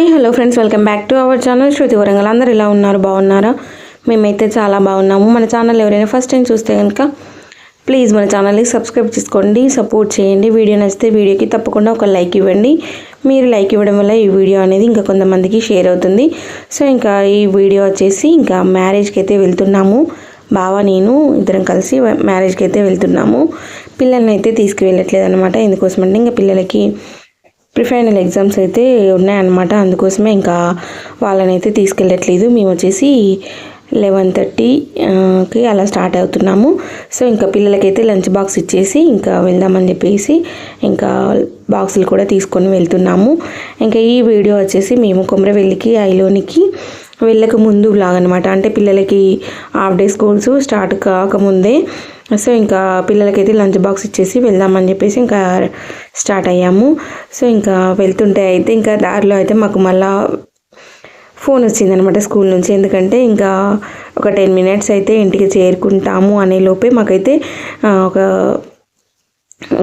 Hi hello friends welcome back to our channel. Shruti Warangal. అందరు ఎలా ఉన్నారు? బాగున్నారా? మేమైతే చాలా బాగున్నాము. మన ఛానల్ ఎవరైనా ఫస్ట్ టైం చూస్తే కనుక ప్లీజ్ మన ఛానల్ని సబ్స్క్రైబ్ చేసుకోండి సపోర్ట్ చేయండి. వీడియో నచ్చితే వీడియోకి తప్పకుండా ఒక లైక్ ఇవ్వండి. మీరు లైక్ ఇవ్వడం వల్ల ఈ వీడియో అనేది ఇంకా కొంతమందికి షేర్ అవుతుంది. సో ఇంకా ఈ వీడియో వచ్చేసి ఇంకా మ్యారేజ్కి అయితే వెళ్తున్నాము. బావ నేను ఇద్దరం కలిసి మ్యారేజ్కి అయితే వెళ్తున్నాము. పిల్లల్ని అయితే తీసుకువెళ్ళట్లేదు అనమాట ఎందుకోసమంటే ఇంకా పిల్లలకి ప్రిఫైనల్ ఎగ్జామ్స్ అయితే ఉన్నాయన్నమాట. అందుకోసమే ఇంకా వాళ్ళని అయితే తీసుకెళ్ళట్లేదు. మేము వచ్చేసి లెవెన్ థర్టీకి అలా స్టార్ట్ అవుతున్నాము. సో ఇంకా పిల్లలకైతే లంచ్ బాక్స్ ఇచ్చేసి ఇంకా వెళ్దామని చెప్పేసి ఇంకా బాక్సులు కూడా తీసుకొని వెళ్తున్నాము. ఇంకా ఈ వీడియో వచ్చేసి మేము కొమరవెల్లికి ఐలోనికి వెళ్ళక ముందు బ్లాగ్ అనమాట అంటే పిల్లలకి హాఫ్ డే స్కూల్స్ స్టార్ట్ కాకముందే. సో ఇంకా పిల్లలకైతే లంచ్ బాక్స్ ఇచ్చేసి వెళ్దామని చెప్పేసి ఇంకా స్టార్ట్ అయ్యాము. సో ఇంకా వెళ్తుంటే అయితే ఇంకా దారిలో అయితే మాకు మళ్ళీ ఫోన్ వచ్చిందనమాట స్కూల్ నుంచి. ఎందుకంటే ఇంకా ఒక టెన్ మినిట్స్ అయితే ఇంటికి చేరుకుంటాము అనే లోపే మాకైతే ఒక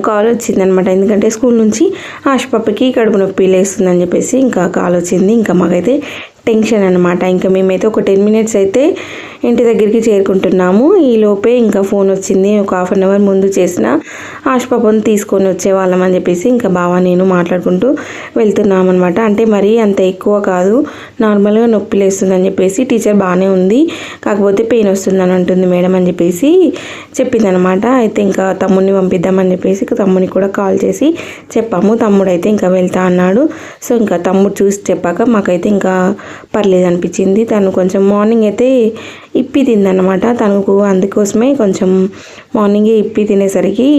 కాల్ వచ్చిందనమాట ఎందుకంటే స్కూల్ నుంచి ఆశపప్పకి కడుపు నొప్పి లేస్తుందని చెప్పేసి ఇంకా కాల్ వచ్చింది. ఇంకా మాకైతే టెన్షన్ అనమాట ఇంకా మేమైతే ఒక టెన్ మినిట్స్ అయితే ఇంటి దగ్గరికి చేరుకుంటున్నాము. ఈ లోపే ఇంకా ఫోన్ వచ్చింది. ఒక హాఫ్ అన్ అవర్ ముందు చేసిన ఆశపాపను తీసుకొని వచ్చేవాళ్ళం అని చెప్పేసి ఇంకా బావ నేను మాట్లాడుకుంటూ వెళ్తున్నాం అనమాట అంటే మరీ అంత ఎక్కువ కాదు. నార్మల్గా నొప్పి లేస్తుందని చెప్పేసి టీచర్ బాగానే ఉంది. కాకపోతే పెయిన్ వస్తుందని అంటుంది మేడం అని చెప్పేసి చెప్పింది అనమాట అయితే ఇంకా తమ్ముడిని పంపిద్దామని చెప్పేసి తమ్ముడిని కూడా కాల్ చేసి చెప్పాము. తమ్ముడు అయితే ఇంకా వెళ్తా అన్నాడు. సో ఇంకా తమ్ముడు చూసి చెప్పాక మాకైతే ఇంకా పర్లేదు అనిపించింది తను కొంచెం మార్నింగ్ అయితే ఇప్పి తిందనమాట తనకు అందుకోసమే కొంచెం మార్నింగే ఇప్పి తినేసరికి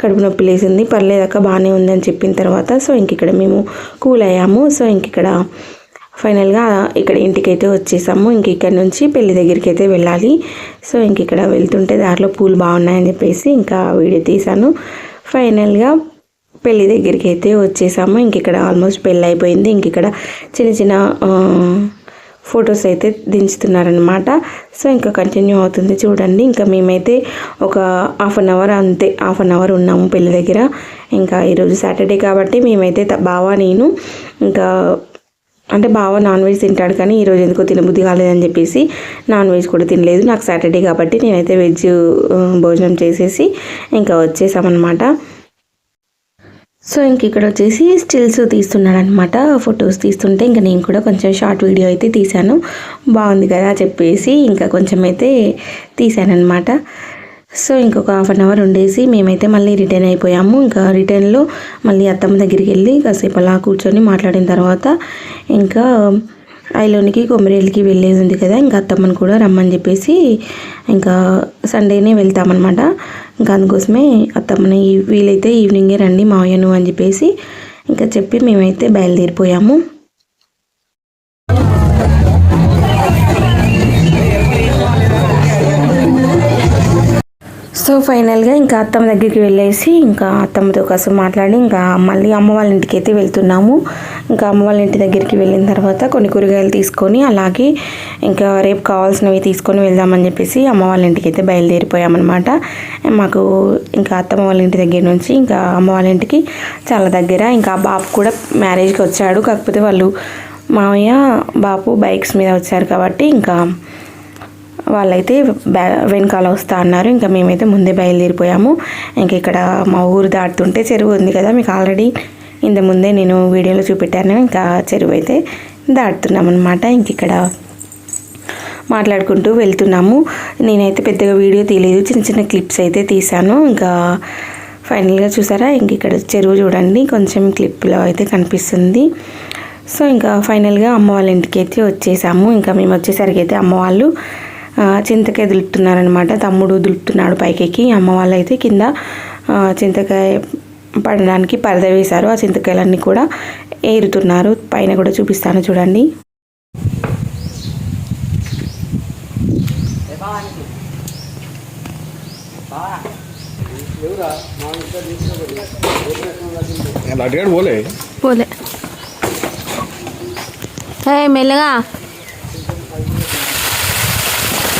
కడుపు నొప్పి లేసింది. పర్లేదు అక్క బాగానే ఉందని చెప్పిన తర్వాత సో ఇంక ఇక్కడ మేము కూల్ అయ్యాము. సో ఇంక ఇక్కడ ఫైనల్గా ఇక్కడ ఇంటికైతే వచ్చేసాము. ఇంక ఇక్కడ నుంచి పెళ్ళి దగ్గరికి అయితే వెళ్ళాలి. సో ఇంక ఇక్కడ వెళ్తుంటే దారిలో పూలు బాగున్నాయని చెప్పేసి ఇంకా వీడియో తీశాను. ఫైనల్గా పెళ్ళి దగ్గరికి అయితే వచ్చేసాము. ఇంక ఇక్కడ ఆల్మోస్ట్ పెళ్ళి అయిపోయింది. ఇంక ఇక్కడ చిన్న చిన్న ఫొటోస్ అయితే దించుతున్నారనమాట సో ఇంకా కంటిన్యూ అవుతుంది చూడండి. ఇంకా మేమైతే ఒక హాఫ్ అన్ అవర్ అంతే హాఫ్ అన్ అవర్ ఉన్నాము పెళ్ళి దగ్గర. ఇంకా ఈరోజు సాటర్డే కాబట్టి మేమైతే బావా నేను ఇంకా అంటే బావ నాన్ వెజ్ తింటాడు కానీ ఈరోజు ఎందుకో తినబుద్ధి కాలేదని చెప్పేసి నాన్ వెజ్ కూడా తినలేదు. నాకు సాటర్డే కాబట్టి నేనైతే వెజ్ భోజనం చేసేసి ఇంకా వచ్చేసామన్నమాట. సో ఇంక ఇక్కడ వచ్చేసి స్టిల్స్ తీస్తున్నాడనమాట ఫొటోస్ తీస్తుంటే ఇంకా నేను కూడా కొంచెం షార్ట్ వీడియో అయితే తీశాను. బాగుంది కదా చెప్పేసి ఇంకా కొంచెం అయితే తీశానమాట సో ఇంకొక హాఫ్ అన్ అవర్ ఉండేసి మేమైతే మళ్ళీ రిటర్న్ అయిపోయాము. ఇంకా రిటర్న్లో మళ్ళీ అత్తమ్మ దగ్గరికి వెళ్ళి కాసేపు అలా కూర్చొని మాట్లాడిన తర్వాత ఇంకా ఐలోనికి కొమ్మరేలికి వెళ్ళేది ఉంది కదా ఇంకా అత్తమ్మని కూడా రమ్మని చెప్పేసి ఇంకా సండేనే వెళ్తామన్నమాట. ఇంకా అందుకోసమే అత్తమ్మని వీలైతే ఈవినింగే రండి మావయ్యను అని చెప్పేసి ఇంకా చెప్పి మేమైతే బయలుదేరిపోయాము. సో ఫైనల్గా ఇంకా అత్తమ్మ దగ్గరికి వెళ్ళేసి ఇంకా అత్తమ్మతో కాసేపు మాట్లాడి ఇంకా మళ్ళీ అమ్మ వాళ్ళ ఇంటికి అయితే వెళ్తున్నాము. ఇంకా అమ్మ వాళ్ళ ఇంటి దగ్గరికి వెళ్ళిన తర్వాత కొన్ని కూరగాయలు తీసుకొని అలాగే ఇంకా రేపు కావాల్సినవి తీసుకొని వెళ్దామని చెప్పేసి అమ్మ వాళ్ళ ఇంటికి అయితే బయలుదేరిపోయామన్నమాట. మాకు ఇంకా అత్తమ్మ వాళ్ళ ఇంటి దగ్గర నుంచి ఇంకా అమ్మ వాళ్ళ ఇంటికి చాలా దగ్గర ఇంకా బాబు కూడా మ్యారేజ్కి వచ్చాడు. కాకపోతే వాళ్ళు మామయ్య బాపు బైక్స్ మీద వచ్చారు కాబట్టి ఇంకా వాళ్ళైతే బ్యా వెనకాల వస్తా అన్నారు. ఇంకా మేమైతే ముందే బయలుదేరిపోయాము. ఇంకా ఇక్కడ మా ఊరు దాటుతుంటే చెరువు ఉంది కదా మీకు ఆల్రెడీ ఇంత ముందే నేను వీడియోలో చూపెట్టాను. ఇంకా చెరువు అయితే దాటుతున్నాం అనమాట ఇంక ఇక్కడ మాట్లాడుకుంటూ వెళ్తున్నాము. నేనైతే పెద్దగా వీడియో తీయలేదు. చిన్న చిన్న క్లిప్స్ అయితే తీశాను. ఇంకా ఫైనల్గా చూసారా? ఇంక ఇక్కడ చెరువు చూడండి. కొంచెం క్లిప్లో అయితే కనిపిస్తుంది. సో ఇంకా ఫైనల్గా అమ్మ వాళ్ళ ఇంటికి అయితే వచ్చేసాము. ఇంకా మేము వచ్చేసరికి అయితే అమ్మ వాళ్ళు చింతకాయ దులుపుతున్నారనమాట తమ్ముడు దులుపుతున్నాడు పైకెక్కి. అమ్మ వాళ్ళు అయితే కింద ఆ, చింతకాయ పడడానికి పరద వేశారు. ఆ చింతకాయలన్నీ కూడా ఏరుతున్నారు. పైన కూడా చూపిస్తాను చూడండి. అడిగాడు పోలే. మెల్లగా.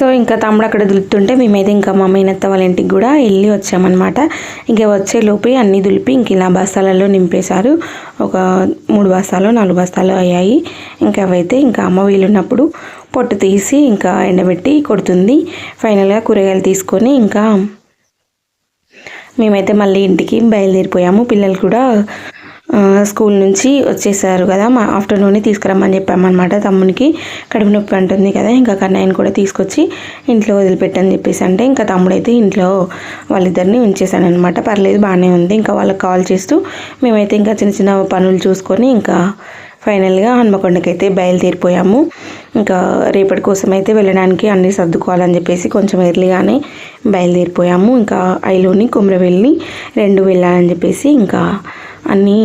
సో ఇంకా తమ్ముడు అక్కడ దులుపుతుంటే మేమైతే ఇంకా మా మేనత్త వాళ్ళ ఇంటికి కూడా వెళ్ళి వచ్చామన్నమాట. ఇంకా వచ్చే లోపే అన్నీ దులిపి ఇంక ఇలా బస్తాలలో నింపేశారు. ఒక మూడు బస్తాలు నాలుగు బస్తాలు అయ్యాయి. ఇంకా అవైతే ఇంకా అమ్మ వీలున్నప్పుడు పొట్టు తీసి ఇంకా ఎండబెట్టి కొడుతుంది. ఫైనల్గా కూరగాయలు తీసుకొని ఇంకా మేమైతే మళ్ళీ ఇంటికి బయలుదేరిపోయాము. పిల్లలు కూడా స్కూల్ నుంచి వచ్చేసారు కదా మా ఆఫ్టర్నూనే తీసుకురమ్మని చెప్పామన్నమాట తమ్మునికి. కడుపు నొప్పి అంటుంది కదా ఇంకా కన్నయ్యని కూడా తీసుకొచ్చి ఇంట్లో వదిలిపెట్టని చెప్పేసి అంటే ఇంకా తమ్ముడైతే ఇంట్లో వాళ్ళిద్దరిని ఉంచేసానమాట పర్లేదు బాగానే ఉంది. ఇంకా వాళ్ళకి కాల్ చేస్తూ మేమైతే ఇంకా చిన్న చిన్న పనులు చూసుకొని ఇంకా ఫైనల్గా హన్మకొండకైతే బయలుదేరిపోయాము. ఇంకా రేపటి కోసం అయితే వెళ్ళడానికి అన్నీ సర్దుకోవాలని చెప్పేసి కొంచెం ఎర్లీగానే బయలుదేరిపోయాము. ఇంకా ఐలోని కుమ్రవెల్లి రెండు వెళ్ళాలని చెప్పేసి ఇంకా అన్నీ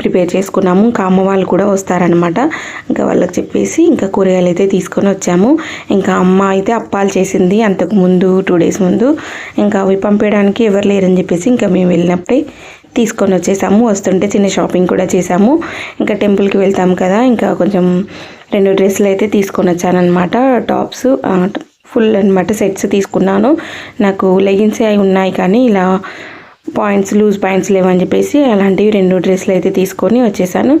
ప్రిపేర్ చేసుకున్నాము. ఇంకా అమ్మ వాళ్ళు కూడా వస్తారనమాట ఇంకా వాళ్ళకి చెప్పేసి ఇంకా కూరగాయలు అయితే తీసుకొని వచ్చాము. ఇంకా అమ్మ అయితే అప్పాలు చేసింది అంతకు ముందు టూ డేస్ ముందు. ఇంకా అవి పంపేయడానికి ఎవరు లేరని చెప్పేసి ఇంకా మేము వెళ్ళినప్పుడే తీసుకొని వచ్చేసాము. వస్తుంటే చిన్న షాపింగ్ కూడా చేసాము. ఇంకా టెంపుల్కి వెళ్తాం కదా ఇంకా కొంచెం రెండు డ్రెస్సులు అయితే తీసుకొని వచ్చానమాట టాప్స్ ఫుల్ అనమాట సెట్స్ తీసుకున్నాను. నాకు లెగిన్స్ అవి ఉన్నాయి కానీ ఇలా పాయింట్స్ లూజ్ పాయింట్స్ లేవని చెప్పేసి అలాంటివి రెండు డ్రెస్సులు అయితే తీసుకొని వచ్చేసాను.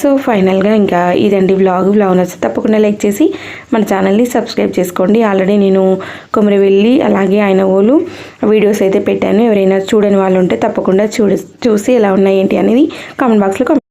సో ఫైనల్గా ఇంకా ఇదండి వ్లాగ్ వ్లాగ్ నచ్చితే తప్పకుండా లైక్ చేసి మన ఛానల్ని సబ్స్క్రైబ్ చేసుకోండి. ఆల్రెడీ నేను కొమరవెల్లి అలాగే ఆయన ఓలు వీడియోస్ అయితే పెట్టాను. ఎవరైనా చూడని వాళ్ళు ఉంటే తప్పకుండా చూడ చూసి ఎలా ఉన్నాయి ఏంటి అనేది కామెంట్ బాక్స్లో